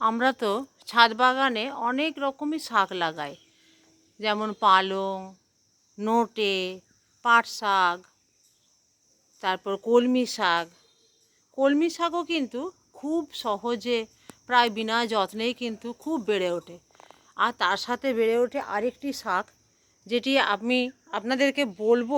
আমরা তো ছাদ বাগানে অনেক রকমই শাক লাগাই। যেমন পালং, নোটে পাট শাক তারপর কলমি শাক। কলমি শাকও কিন্তু খুব সহজে, প্রায় বিনা যত্নেই কিন্তু খুব বেড়ে ওঠে। আর তার সাথে বেড়ে ওঠে আরেকটি শাক, যেটি আমি আপনাদেরকে বলব,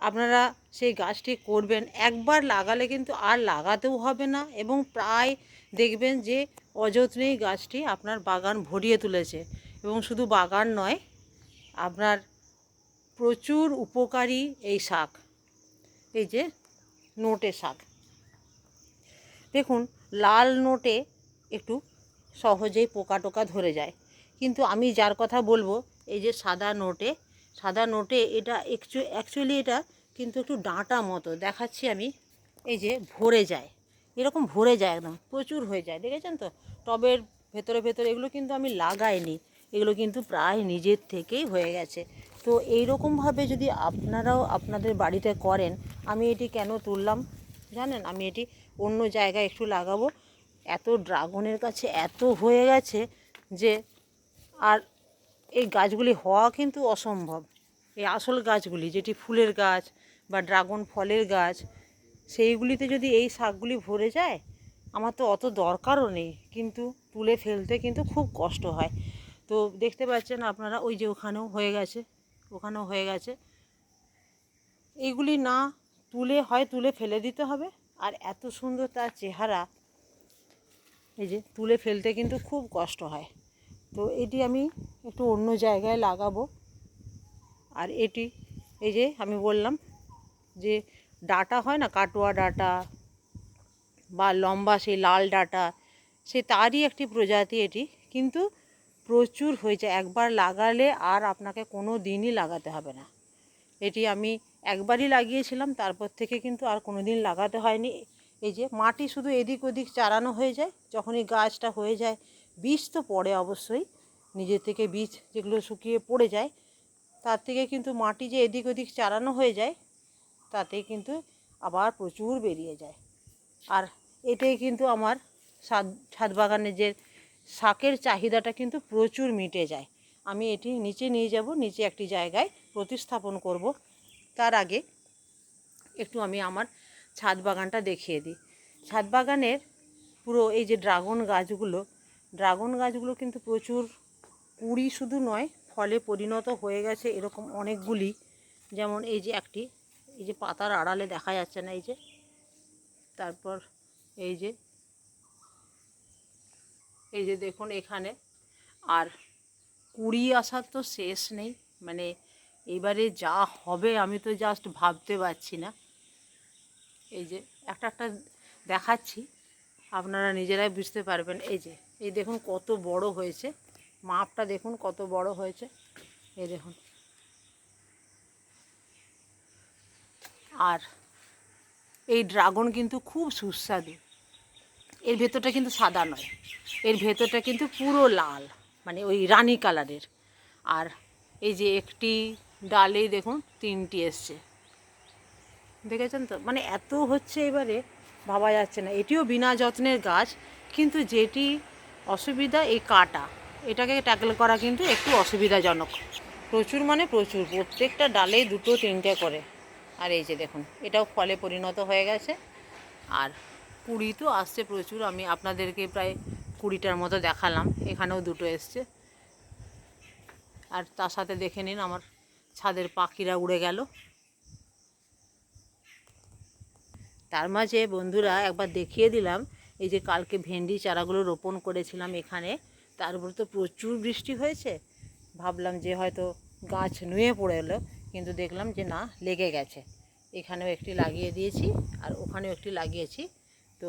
আপনারা সেই গাছটি করবেন। একবার লাগালে কিন্তু আর লাগাতেও হবে না এবং প্রায় দেখবেন যে অযত্নেই গাছটি আপনার বাগান ভরিয়ে তুলেছে এবং শুধু বাগান নয়, আপনার প্রচুর উপকারী এই শাক, এই যে নোটে শাক। দেখুন, লাল নোটে একটু সহজেই পোকা টোকা ধরে যায়। কিন্তু আমি যার কথা বলব, এই যে সাদা নোটে সাদা নোটে এটা অ্যাকচুয়ালি এটা কিন্তু একটু ডাঁটা মতো দেখাচ্ছি আমি, এই যে ভরে যায়। এরকম ভরে যায় একদম, প্রচুর হয়ে যায়, দেখেছেন তো? টবের ভেতরে ভেতরে এগুলো কিন্তু আমি লাগাইনি, এগুলো কিন্তু প্রায় নিজের থেকেই হয়ে গেছে। তো এই রকমভাবে যদি আপনারাও আপনাদের বাড়িতে করেন, আমি এটি কেন তুললাম জানেন? আমি এটি অন্য জায়গায় একটু লাগাবো। এত ড্রাগনের কাছে এত হয়ে গেছে যে, আর এই গাছগুলি হওয়া কিন্তু অসম্ভব। এই আসল গাছগুলি, যেটি ফুলের গাছ বা ড্রাগন ফলের গাছ সেইগুলিতে যদি এই শাকগুলি ভরে যায়, আমার তো অত দরকারও নেই। কিন্তু তুলে ফেলতে কিন্তু খুব কষ্ট হয়। তো দেখতে পাচ্ছেন আপনারা, ওই যে ওখানেও হয়ে গেছে, ওখানেও হয়ে গেছে। এইগুলি না তুলে, হয় তুলে ফেলে দিতে হবে। আর এত সুন্দর তার চেহারা, এই যে তুলে ফেলতে কিন্তু খুব কষ্ট হয়। তো এটি আমি একটু অন্য জায়গায় লাগাবো। আর এটি, এই যে আমি বললাম যে ডাটা হয় না, কাটোয়া ডাটা বা লম্বা সেই লাল ডাটা, সে তারই একটি প্রজাতি এটি। কিন্তু প্রচুর হয়েছে, একবার লাগালে আর আপনাকে কোনো দিনই লাগাতে হবে না। এটি আমি একবারই লাগিয়েছিলাম, তারপর থেকে কিন্তু আর কোনো দিন লাগাতে হয়নি। এই যে মাটি শুধু এদিক ওদিক চারানো হয়ে যায় যখনই গাছটা হয়ে যায়, বীজ তো পড়ে অবশ্যই নিজের থেকে বীজ যেগুলো শুকিয়ে পড়ে যায়, তার থেকে কিন্তু মাটি যে এদিক ওদিক চারানো হয়ে যায় তাতে কিন্তু আবার প্রচুর বেরিয়ে যায়। আর এটাই কিন্তু আমার ছাদ ছাদ বাগানের যে শাকের চাহিদাটা কিন্তু প্রচুর মিটে যায়। আমি এটি নিচে নিয়ে যাব, নিচে একটি জায়গায় প্রতিস্থাপন করব। তার আগে একটু আমি আমার ছাদ বাগানটা দেখিয়ে দিই। ছাদ বাগানের পুরো এই যে ড্রাগন গাছগুলো ড্রাগন গাছগুলো কিন্তু প্রচুর কুড়ি শুধু নয়, ফলে পরিণত হয়ে গেছে এরকম অনেকগুলি। যেমন এই যে একটি এই যে পাতার আড়ালে দেখা যাচ্ছে না, এই যে। তারপর এই যে এই যে দেখুন এখানে। আর কুড়ি আসার তো শেষ নেই মানে এবারে যা হবে আমি তো জাস্ট ভাবতে পারছি না। এই যে একটা একটা দেখাচ্ছি, আপনারা নিজেরাই বুঝতে পারবেন। এই যে, এই দেখুন কত বড় হয়েছে, মাপটা দেখুন কত বড় হয়েছে। এই দেখুন। আর এই ড্রাগন কিন্তু খুব সুস্বাদু। এর ভেতরটা কিন্তু সাদা নয়, এর ভেতরটা কিন্তু পুরো লাল মানে ওই রানি কালারের। আর এই যে একটি ডালেই দেখুন, তিনটি এসছে। দেখেছেন তো? মানে এত হচ্ছে এবারে, ভাবা যাচ্ছে না। এটিও বিনা যত্নের গাছ, কিন্তু যেটি অসুবিধা এই কাটা। এটাকে ট্যাকল করা কিন্তু একটু অসুবিধাজনক। প্রচুর মানে প্রচুর। প্রত্যেকটা ডালে দুটো, তিনটে করে। আর এই যে দেখুন, এটাও ফলে পরিণত হয়ে গেছে। আর কুড়ি তো আসছে প্রচুর, আমি আপনাদেরকে প্রায় কুড়িটার মতো দেখালাম, এখানেও দুটো এসছে। আর তার সাথে দেখে নিন, আমার ছাদের পাখিরা উড়ে গেল। তার মাঝে বন্ধুরা একবার দেখিয়ে দিলাম, এই যে কালকে ভেন্ডি চারাগুলো রোপণ করেছিলাম এখানে, তার উপর তো প্রচুর বৃষ্টি হয়েছে। ভাবলাম যে হয়তো গাছ নুয়ে পড়ে এলো, কিন্তু দেখলাম যে না, লেগে গেছে। এখানেও একটি লাগিয়ে দিয়েছি আর ওখানেও একটি লাগিয়েছি। তো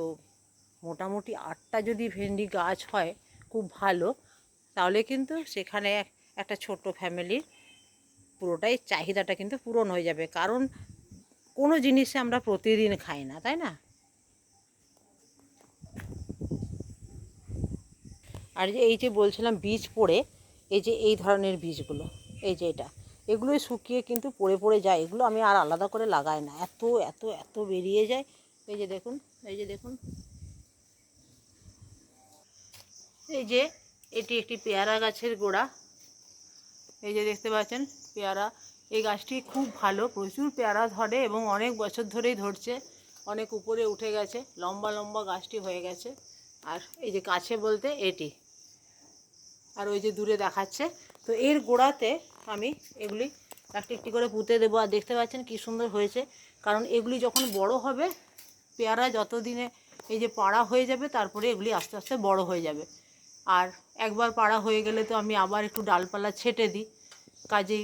মোটামুটি আটটা যদি ভেন্ডি গাছ হয়, খুব ভালো। তাহলে কিন্তু সেখানে একটা ছোট্ট ফ্যামিলির পুরোটাই চাহিদাটা কিন্তু পূরণ হয়ে যাবে। কারণ কোনো জিনিসে আমরা প্রতিদিন খাই না, তাই না? আর যে এই যে বলছিলাম বীজ পড়ে, এই যে এই ধরনের বীজগুলো, এই যে এটা। এগুলোই শুকিয়ে কিন্তু পড়ে পড়ে যায়। এগুলো আমি আর আলাদা করে লাগাই না। এত এত এত বেরিয়ে যায়। এই যে দেখুন, এই যে দেখুন। এই যে এটি একটি পেয়ারা গাছের গোড়া। এই যে দেখতে পাচ্ছেন, পেয়ারা। এই গাছটি খুব ভালো, প্রচুর পেয়ারা ধরে এবং অনেক বছর ধরেই ধরছে। অনেক উপরে উঠে গেছে, লম্বা লম্বা গাছটি হয়ে গেছে। আর এই যে কাছে বলতে এটি। আর ওই যে দূরে দেখাচ্ছে তো এর গোড়াতে আমি এগুলি একটি একটি করে পুঁতে দেবো। আর দেখতে পাচ্ছেন কি সুন্দর হয়েছে। কারণ এগুলি যখন বড় হবে, পেয়ারা যতদিনে এই যে পাড়া হয়ে যাবে, তারপরে এগুলি আস্তে আস্তে বড় হয়ে যাবে। আর একবার পাড়া হয়ে গেলে তো আমি আবার একটু ডালপালা ছেটে দিই। কাজেই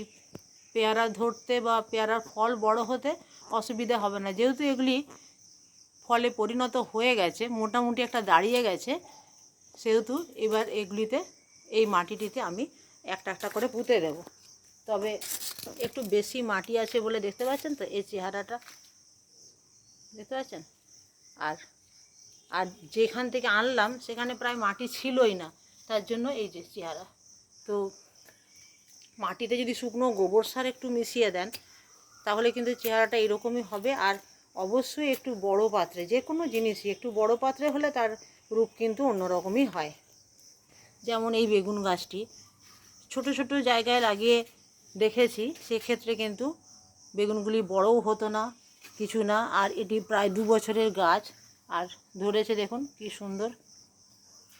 পেয়ারা ধরতে বা পেয়ারার ফল বড় হতে অসুবিধা হবে না। যেহেতু এগুলি ফলে পরিণত হয়ে গেছে, মোটামুটি একটা দাঁড়িয়ে গেছে, সেহেতু এবার এগুলিতে, এই মাটিটিতে আমি একটা একটা করে পুঁতে দেব। তবে একটু বেশি মাটি আছে বলে দেখতে পাচ্ছেন তো, এই চেহারাটা। দেখতে পাচ্ছেন? আর আর যেখান থেকে আনলাম, সেখানে প্রায় মাটি ছিলই না। তার জন্য এই যে চেহারা। তো মাটিতে যদি শুকনো গোবর সার একটু মিশিয়ে দেন, তাহলে কিন্তু চেহারাটা এরকমই হবে। আর অবশ্যই একটু বড় পাত্রে, যে কোনো জিনিসই, একটু বড় পাত্রে হলে তার রূপ কিন্তু অন্যরকমই হয়। যেমন এই বেগুন গাছটি ছোট ছোট জায়গায় লাগিয়ে দেখেছি, সেক্ষেত্রে কিন্তু বেগুনগুলি বড়ও হতো না, কিছু না। আর এটি প্রায় দু বছরের গাছ। আর ধরেছে দেখুন, কি সুন্দর।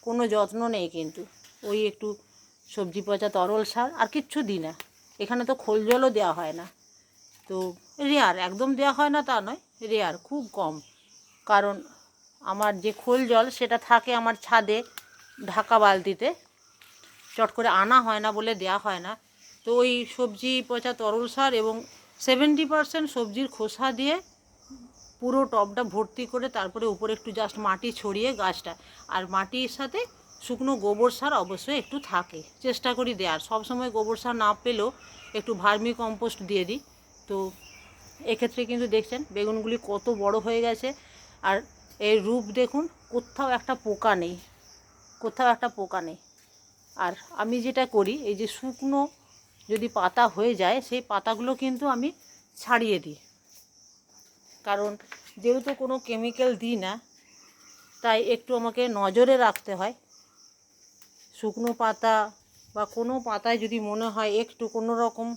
কোনো যত্ন নেই কিন্তু। ওই একটু সবজি পচা তরল সার, আর কিচ্ছু দিই না। এখানে তো খোল জলও দেওয়া হয় না। তো রেয়ার একদম দেওয়া হয় না তা নয় রেয়ার খুব কম। কারণ আমার যে খোল জল, সেটা থাকে আমার ছাদে ঢাকা বালতিতে। চট করে আনা হয় না বলে দেয়া হয় না। তো ওই সবজি পচা তরল সার এবং সেভেন্টি পারসেন্ট সবজির খোসা দিয়ে পুরো টবটা ভর্তি করে তারপরে উপরে একটু জাস্ট মাটি ছড়িয়ে গাছটা। আর মাটির সাথে শুকনো গোবর সার অবশ্যই একটু থাকে। চেষ্টা করি দেওয়ার সবসময় গোবর সার না পেলেও একটু ভার্মি কম্পোস্ট দিয়ে দিই। তো এক্ষেত্রে কিন্তু দেখছেন বেগুনগুলি কত বড় হয়ে গেছে। আর এর রূপ দেখুন, কোথাও একটা পোকা নেই। কোথাও একটা পোকা নেই। আর আমি যেটা করি, এই যে শুকনো যদি পাতা হয়ে যায়, সেই পাতাগুলো কিন্তু আমি ছাড়িয়ে দিই। কারণ যেহেতু কোনো কেমিক্যাল দিই না, তাই একটু আমাকে নজরে রাখতে হয়। শুকনো পাতা বা কোনো পাতায় যদি মনে হয় একটু কোনো রকম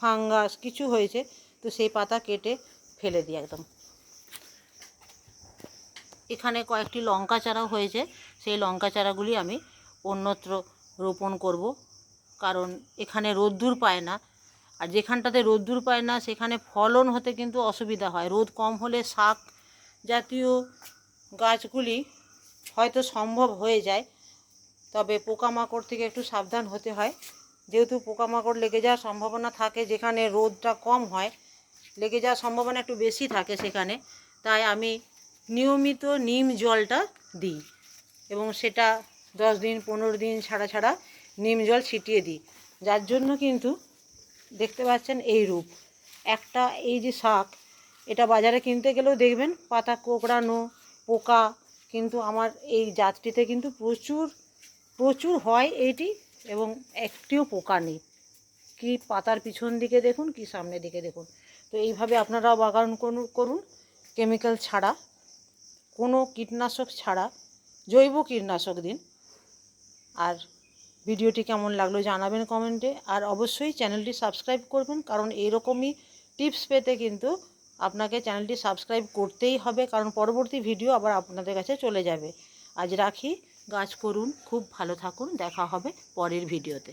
ফাঙ্গাস কিছু হয়েছে, তো সেই পাতা কেটে ফেলে দিই একদম। এখানে কয়েকটি লঙ্কা চারাও হয়েছে, সেই লঙ্কা চারাগুলি আমি অন্যত্র রোপণ করব। কারণ এখানে রোদ্দুর পায় না। আর যেখানটাতে রোদ্দুর পায় না, সেখানে ফলন হতে কিন্তু অসুবিধা হয়। রোদ কম হলে শাক জাতীয় গাছগুলি হয়তো সম্ভব হয়ে যায়। তবে পোকামাকড় থেকে একটু সাবধান হতে হয়। যেহেতু পোকামাকড় লেগে যাওয়ার সম্ভাবনা থাকে, যেখানে রোদটা কম হয়, লেগে যাওয়ার সম্ভাবনা একটু বেশি থাকে সেখানে, তাই আমি নিয়মিত নিম জলটা দিই এবং সেটা দশ দিন, পনেরো দিন ছাড়া ছাড়া নিম জল ছিটিয়ে দিই। যার জন্য কিন্তু দেখতে পাচ্ছেন এই রূপ। একটা এই যে শাক, এটা বাজারে কিনতে গেলেও দেখবেন পাতা, কোঁকড়ানো, পোকা কিন্তু আমার এই জাতটিতে কিন্তু প্রচুর প্রচুর হয় এইটি এবং একটিও পোকা নেই। কি পাতার পিছন দিকে দেখুন, কি সামনের দিকে দেখুন। তো এইভাবে আপনারাও বাগান করুন। কেমিক্যাল ছাড়া, কোনো কীটনাশক ছাড়া, জৈব কীটনাশক দিন। আর ভিডিওটি কেমন লাগল জানাবেন কমেন্টে। আর অবশ্যই চ্যানেলটি সাবস্ক্রাইব করবেন, কারণ এরকমই টিপস পেতে কিন্তু আপনাকে চ্যানেলটি সাবস্ক্রাইব করতেই হবে, কারণ পরবর্তী ভিডিও আবার আপনাদের কাছে চলে যাবে। আজ রাখি, গাছ করুন, খুব ভালো থাকুন, দেখা হবে পরের ভিডিওতে।